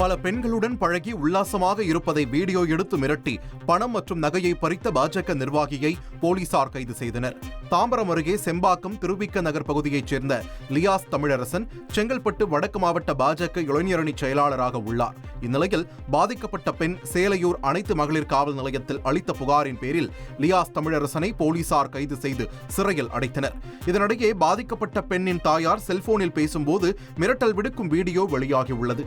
பல பெண்களுடன் பழகி உல்லாசமாக இருப்பதை வீடியோ எடுத்து மிரட்டி பணம் மற்றும் நகையை பறித்த பாஜக நிர்வாகியை போலீசார் கைது செய்தனர். தாம்பரம் அருகே செம்பாக்கம் திருவிக்க நகர் பகுதியைச் சேர்ந்த லியாஸ் தமிழரசன் செங்கல்பட்டு வடக்கு மாவட்ட பாஜக இளைஞரணி செயலாளராக உள்ளார். இந்நிலையில் பாதிக்கப்பட்ட பெண் சேலையூர் அனைத்து மகளிர் காவல் நிலையத்தில் அளித்த புகாரின் பேரில் லியாஸ் தமிழரசனை போலீசார் கைது செய்து சிறையில் அடைத்தனர். இதனிடையே பாதிக்கப்பட்ட பெண்ணின் தாயார் செல்போனில் பேசும்போது மிரட்டல் விடுக்கும் வீடியோ வெளியாகியுள்ளது.